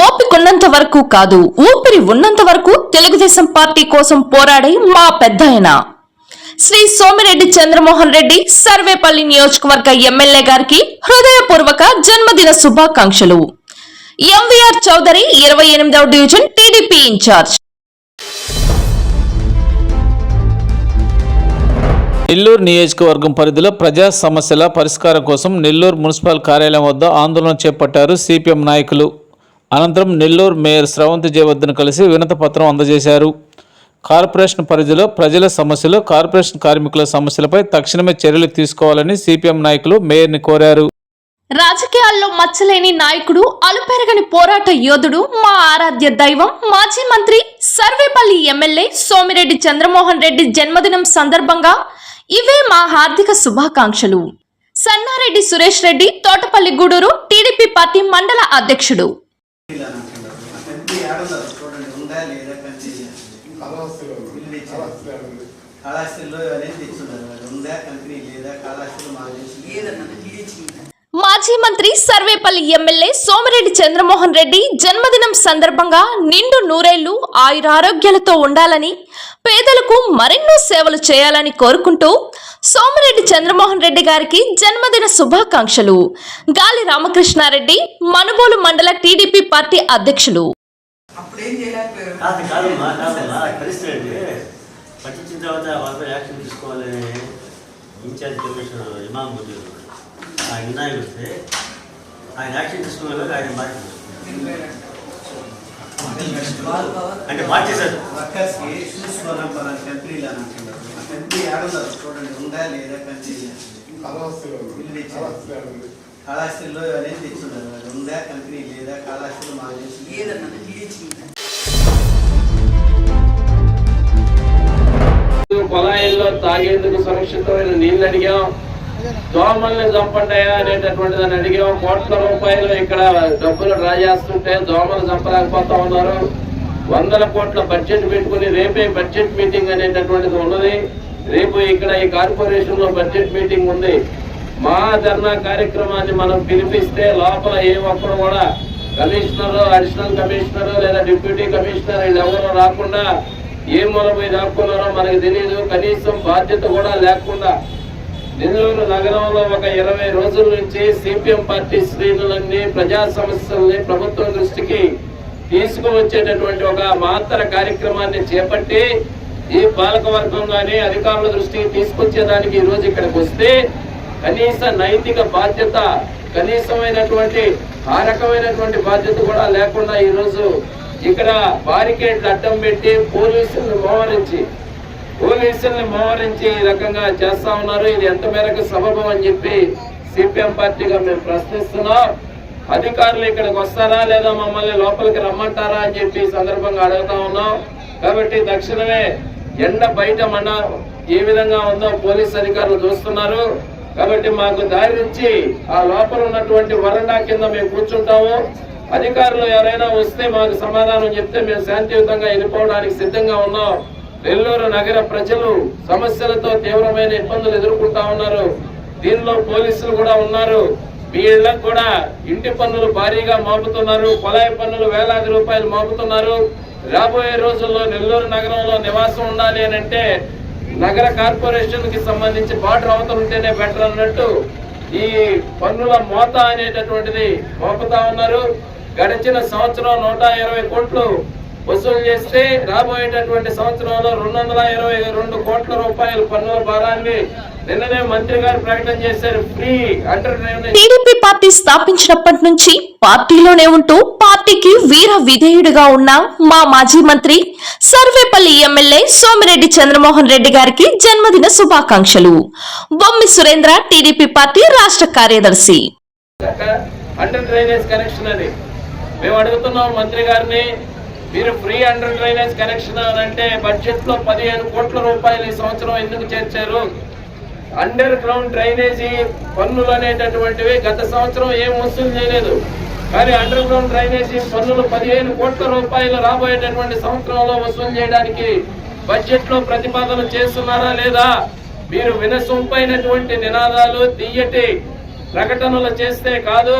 ఓపికొన్నంత వరకు కాదు ఊపిరి ఉన్నంత వరకు తెలుగుదేశం పార్టీ కోసం పోరాడే మా పెద్దాయన. శ్రీ సోమిరెడ్డి చంద్రమోహన్ రెడ్డి సర్వేపల్లి నియోజకవర్గ ఎమ్మెల్యే గారికి హృదయపూర్వక జన్మదిన శుభాకాంక్షలు. ఎంవీఆర్ చౌదరి ఇరవై ఎనిమిదవ డివిజన్ టీడీపీ ఇన్ఛార్జ్. నెల్లూరు నియోజకవర్గం పరిధిలో ప్రజా సమస్యల పరిష్కారం కోసం నెల్లూరు మున్సిపల్ కార్యాలయం వద్ద ఆందోళన చేపట్టారు సిపిఎం నాయకులు. అనంతరం నెల్లూరు మేయర్ స్రవంతి జయవర్ధన్ కలిసి వినత పత్రం అందజేశారు. కార్పొరేషన్ పరిధిలో ప్రజల సమస్యలు కార్పొరేషన్ కార్మికుల సమస్యలపై తక్షణమే చర్యలు తీసుకోవాలని సిపిఎం నాయకులు మేయర్ని కోరారు. రాజకీయాల్లో మచ్చలేని నాయకుడు అలుపెరగని పోరాట యోధుడు మా ఆరాధ్య దైవం మాజీ మంత్రి సర్వేపల్లి ఎమ్మెల్యే సోమిరెడ్డి చంద్రమోహన్ రెడ్డి జన్మదినం సందర్భంగా ఇవే మా హార్దిక శుభాకాంక్షలు. సన్నారెడ్డి సురేష్ రెడ్డి తోటపల్లి గూడూరు టీడీపీ పార్టీ మండల అధ్యక్షుడు. కాళాస్తిలో ఆడున్నారు అనేది తెచ్చున్నారు ఉందా కంపెనీ లేదా కాళాస్తిలో మాకు తెలిసి మాజీ మంత్రి సర్వేపల్లి ఎమ్మెల్యే సోమిరెడ్డి చంద్రమోహన్ రెడ్డి జన్మదినం సందర్భంగా నిండు నూరేళ్ళు ఆయురారోగ్యాలతో ఉండాలని పేదలకు మరెన్నో సేవలు చేయాలని కోరుకుంటూ సోమిరెడ్డి చంద్రమోహన్ రెడ్డి గారికి జన్మదిన శుభాకాంక్షలు. గాలి రామకృష్ణారెడ్డి మనుబోలు మండల టీడీపీ పార్టీ అధ్యక్షులు. ఇన్ఛార్జ్ కమిషనర్ ఇమాం ముదీర్ ఆయన వినాయకుడు వస్తే ఆయన యాక్షన్ తీసుకోవాలి ఆయన మార్చేశారు అంటే మార్చేశారు. చూడండి ఉందా లేదా అనేది తెచ్చున్నారు ఉందా కంపెనీ లేదా కళాశాల మాకు తెలిసి కొలాయిల్లో తాగేందుకు సురక్షితమైన నీళ్ళు అడిగాం. దోమల్ని చంపండియా అనేటటువంటి దాన్ని అడిగాం కోట్ల రూపాయలు ఇక్కడ డబ్బులు డ్రా చేస్తుంటే దోమలు చంపలేకపోతా ఉన్నారు వందల కోట్ల బడ్జెట్ పెట్టుకుని రేపే బడ్జెట్ మీటింగ్ అనేటటువంటిది ఉన్నది. రేపు ఇక్కడ ఈ కార్పొరేషన్లో బడ్జెట్ మీటింగ్ ఉంది. మా ధర్నా కార్యక్రమాన్ని మనం పిలిపిస్తే లోపల ఏ ఒక్కరు కూడా కమిషనర్ అడిషనల్ కమిషనర్ లేదా డిప్యూటీ కమిషనర్ వీళ్ళు రాకుండా ఏ మనం పోయి దాక్కున్నారో మనకు తెలియదు కనీసం బాధ్యత కూడా లేకుండా నెల్లూరు నగరంలో ఒక ఇరవై రోజుల నుంచి సిపిఎం పార్టీ శ్రేణులన్నీ ప్రజా సమస్యల్ని ప్రభుత్వం దృష్టికి తీసుకువచ్చేటటువంటి ఒక మాత్ర కార్యక్రమాన్ని చేపట్టి ఈ పాలకవర్గం కానీ అధికారుల దృష్టికి తీసుకొచ్చేదానికి ఈ రోజు ఇక్కడికి వస్తే కనీస నైతిక బాధ్యత కనీసమైనటువంటి ఆ రకమైనటువంటి బాధ్యత కూడా లేకుండా ఈ రోజు ఇక్కడ బారికేడ్లు అడ్డం పెట్టి పోలీసులను మోహరించి పోలీసుల్ని మోహరించి ఈ రకంగా చేస్తా ఉన్నారు. ఇది ఎంత మేరకు సబబం అని చెప్పి సిపిఎం పార్టీగా మేము ప్రశ్నిస్తున్నాం. అధికారులు ఇక్కడికి వస్తారా లేదా మమ్మల్ని లోపలికి రమ్మంటారా అని చెప్పి సందర్భంగా అడుగుతా ఉన్నాం. కాబట్టి తక్షణమే ఎండ బయట మన ఏ విధంగా ఉందో పోలీస్ అధికారులు చూస్తున్నారు. కాబట్టి మాకు దారి నుంచి ఆ లోపల ఉన్నటువంటి వరండా కింద మేము కూర్చుంటాము. అధికారులు ఎవరైనా వస్తే మాకు సమాధానం చెప్తే మేము శాంతియుతంగా వెళ్ళిపోవడానికి సిద్ధంగా ఉన్నాం. నెల్లూరు నగర ప్రజలు సమస్యలతో తీవ్రమైన ఇబ్బందులు ఎదుర్కొంటా ఉన్నారు. దీనిలో పోలీసులు కూడా ఉన్నారు. మీ ఇళ్ళకు కూడా ఇంటి పన్నులు భారీగా మోపుతున్నారు. కొలాయి పన్నులు వేలాది రూపాయలు మోపుతున్నారు. రాబోయే రోజుల్లో నెల్లూరు నగరంలో నివాసం ఉండాలి అని అంటే నగర కార్పొరేషన్కి సంబంధించి బార్డర్ అవతల ఉంటేనే బెటర్ అన్నట్టు ఈ పన్నుల మోత అనేటటువంటిది మోపుతా ఉన్నారు. గడిచిన సంవత్సరం నూట ఇరవై కోట్లు వసూలు చేస్తే రాబోయేటటువంటి సంవత్సరంలో రెండు వందల ఇరవై రెండు కోట్ల రూపాయల పన్నుల భారాన్ని నిన్ననే మంత్రి గారు ప్రకటన చేశారు. ఫ్రీ టీడీపీ పార్టీ స్థాపించినప్పటి నుంచి పార్టీలోనే ఉంటూ పార్టీకి వీర విధేయుడిగా ఉన్న మా మాజీ మంత్రి సర్వేపల్లి ఎమ్మెల్యే సోమిరెడ్డి చంద్రమోహన్ రెడ్డి గారికి జన్మదిన శుభాకాంక్షలు. బొమ్మి సురేంద్ర టీడీపీ పార్టీ రాష్ట్ర కార్యదర్శి. అండర్ డ్రైనేజ్ కనెక్షన్ అని మేము అడుగుతున్నాం మంత్రి గారిని మీరు ఫ్రీ అండర్ డ్రైనేజ్ కనెక్షన్ అని అంటే బడ్జెట్లో పదిహేను కోట్ల రూపాయలు ఈ సంవత్సరం ఎందుకు చేర్చారు? అండర్ గ్రౌండ్ డ్రైనేజీ పన్నులు అనేటటువంటివి గత సంవత్సరం ఏం వసూలు చేయలేదు. కానీ అండర్ గ్రౌండ్ డ్రైనేజీ పన్నులు పదిహేను కోట్ల రూపాయలు రాబోయేటటువంటి సంవత్సరంలో వసూలు చేయడానికి బడ్జెట్లో ప్రతిపాదన చేస్తున్నారా లేదా? మీరు వినసొంపైనటువంటి నినాదాలు తీయటి ప్రకటనలు చేస్తే కాదు.